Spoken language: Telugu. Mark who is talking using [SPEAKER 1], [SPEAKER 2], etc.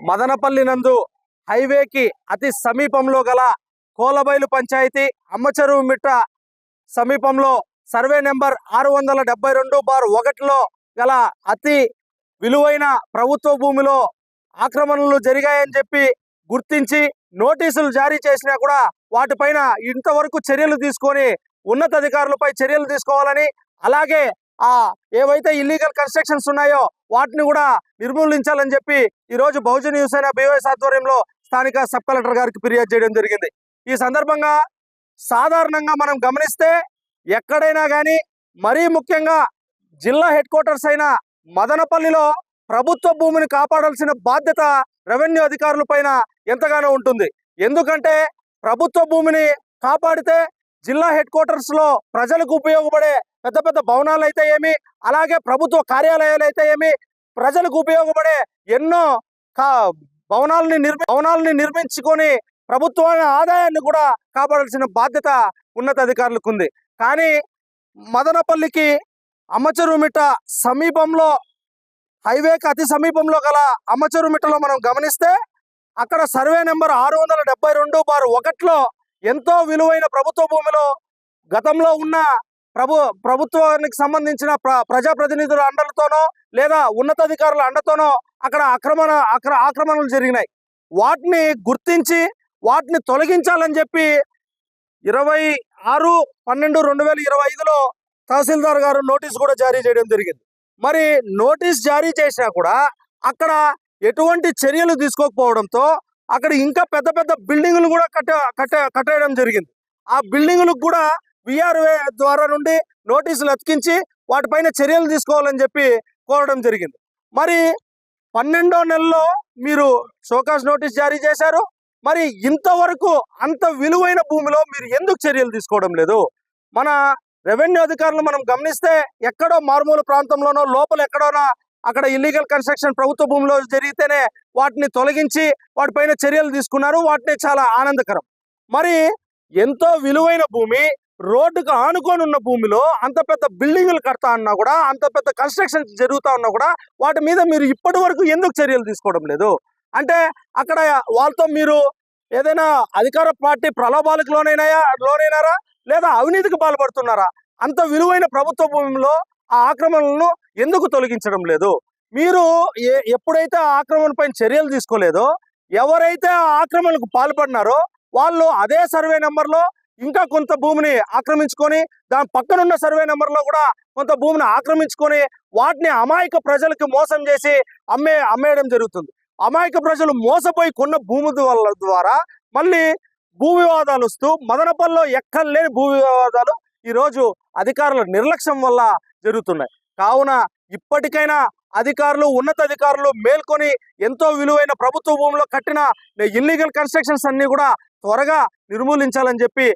[SPEAKER 1] మదనపల్లి నందు హైవేకి అతి సమీపంలో గల కోలబైలు పంచాయతీ అమ్మచెరువు మిట్ట సమీపంలో సర్వే నెంబర్ ఆరు వందల డెబ్బై రెండు బార్ ఒకటిలో గల అతి విలువైన ప్రభుత్వ భూమిలో ఆక్రమణలు జరిగాయని చెప్పి గుర్తించి నోటీసులు జారీ చేసినా కూడా వాటిపైన ఇంతవరకు చర్యలు తీసుకొని ఉన్నతాధికారులపై చర్యలు తీసుకోవాలని అలాగే ఆ ఏవైతే ఇల్లీగల్ కన్స్ట్రక్షన్స్ ఉన్నాయో వాటిని కూడా నిర్మూలించాలని చెప్పి ఈరోజు రోజు బహుజన్ యువసేన బీఓఎస్ ఆధ్వర్యంలో స్థానిక సబ్ కలెక్టర్ గారికి ఫిర్యాదు చేయడం జరిగింది. ఈ సందర్భంగా సాధారణంగా మనం గమనిస్తే ఎక్కడైనా కానీ మరీ ముఖ్యంగా జిల్లా హెడ్ క్వార్టర్స్ అయిన మదనపల్లిలో ప్రభుత్వ భూమిని కాపాడాల్సిన బాధ్యత రెవెన్యూ అధికారుల పైన ఎంతగానో ఉంటుంది. ఎందుకంటే ప్రభుత్వ భూమిని కాపాడితే జిల్లా హెడ్ క్వార్టర్స్లో ప్రజలకు ఉపయోగపడే పెద్ద పెద్ద భవనాలు అయితే ఏమి అలాగే ప్రభుత్వ కార్యాలయాలు అయితే ఏమి ప్రజలకు ఉపయోగపడే ఎన్నో భవనాలని నిర్మి భవనాలని నిర్మించుకొని ప్రభుత్వ ఆదాయాన్ని కూడా కాపాడాల్సిన బాధ్యత ఉన్నతాధికారులకు ఉంది కానీ మదనపల్లికి అమ్మచెరుమిట సమీపంలో హైవేకి అతి సమీపంలో గల అమ్మచెరుమిట్టలో మనం గమనిస్తే అక్కడ సర్వే నెంబర్ ఆరు వందల డెబ్బై రెండు బారు ఒకటిలో ఎంతో విలువైన ప్రభుత్వ భూమిలో గతంలో ఉన్న ప్రభు ప్రభుత్వానికి సంబంధించిన ప్ర ప్రజాప్రతినిధుల అండలతోనో లేదా ఉన్నతాధికారుల అండతోనో అక్కడ ఆక్రమణ అక్ర ఆక్రమణలు జరిగినాయి. వాటిని గుర్తించి వాటిని తొలగించాలని చెప్పి ఇరవై ఆరు పన్నెండు రెండు వేల ఇరవై ఐదులో తహసీల్దార్ గారు నోటీస్ కూడా జారీ చేయడం జరిగింది. మరి నోటీస్ జారీ చేసినా కూడా అక్కడ ఎటువంటి చర్యలు తీసుకోకపోవడంతో అక్కడ ఇంకా పెద్ద పెద్ద బిల్డింగులు కూడా కట్ట కట్ట కట్టేయడం జరిగింది. ఆ బిల్డింగులకు కూడా విఆర్ఏ ద్వారా నుండి నోటీసులు అతికించి వాటిపైన చర్యలు తీసుకోవాలని చెప్పి కోరడం జరిగింది. మరి పన్నెండో నెలలో మీరు షోకాస్ నోటీస్ జారీ చేశారు. మరి ఇంతవరకు అంత విలువైన భూమిలో మీరు ఎందుకు చర్యలు తీసుకోవడం లేదు? మన రెవెన్యూ అధికారులు మనం గమనిస్తే ఎక్కడో మారుమూల ప్రాంతంలోనో లోపల ఎక్కడోనా అక్కడ ఇల్లీగల్ కన్స్ట్రక్షన్ ప్రభుత్వ భూమిలో జరిగితేనే వాటిని తొలగించి వాటిపైన చర్యలు తీసుకున్నారు. వాటిని చాలా ఆనందకరం. మరి ఎంతో విలువైన భూమి రోడ్డుకు ఆనుకొని ఉన్న భూమిలో అంత పెద్ద బిల్డింగులు కడతా ఉన్నా కూడా అంత పెద్ద కన్స్ట్రక్షన్ జరుగుతా ఉన్నా కూడా వాటి మీద మీరు ఇప్పటి వరకు ఎందుకు చర్యలు తీసుకోవడం లేదు? అంటే అక్కడ వాళ్ళతో మీరు ఏదైనా అధికార పార్టీ ప్రలోభాలకు లోనైనాయా లోనైనారా? లేదా అవినీతికి పాల్పడుతున్నారా? అంత విలువైన ప్రభుత్వ భూమిలో ఆ ఆక్రమణలను ఎందుకు తొలగించడం లేదు? మీరు ఏ- ఎప్పుడైతే ఆ ఆక్రమణ పైన చర్యలు తీసుకోలేదో ఎవరైతే ఆ ఆక్రమణకు పాల్పడినారో వాళ్ళు అదే సర్వే నెంబర్లో ఇంకా కొంత భూమిని ఆక్రమించుకొని దాని పక్కనున్న సర్వే నెంబర్లో కూడా కొంత భూమిని ఆక్రమించుకొని వాటిని అమాయక ప్రజలకు మోసం చేసి అమ్మే అమ్మేయడం జరుగుతుంది. అమాయక ప్రజలు మోసపోయి కొన్న భూమి ద్వారా మళ్ళీ భూ వివాదాలు వస్తూ మదనపల్లిలో ఎక్కడలేని భూ వివాదాలు ఈరోజు అధికారుల నిర్లక్ష్యం వల్ల జరుగుతున్నాయి. కావున ఇప్పటికైనా అధికారులు ఉన్నతాధికారులు మేల్కొని ఎంతో విలువైన ప్రభుత్వ భూమిలో కట్టిన ఇల్లీగల్ కన్స్ట్రక్షన్స్ అన్ని కూడా త్వరగా నిర్మూలించాలని చెప్పి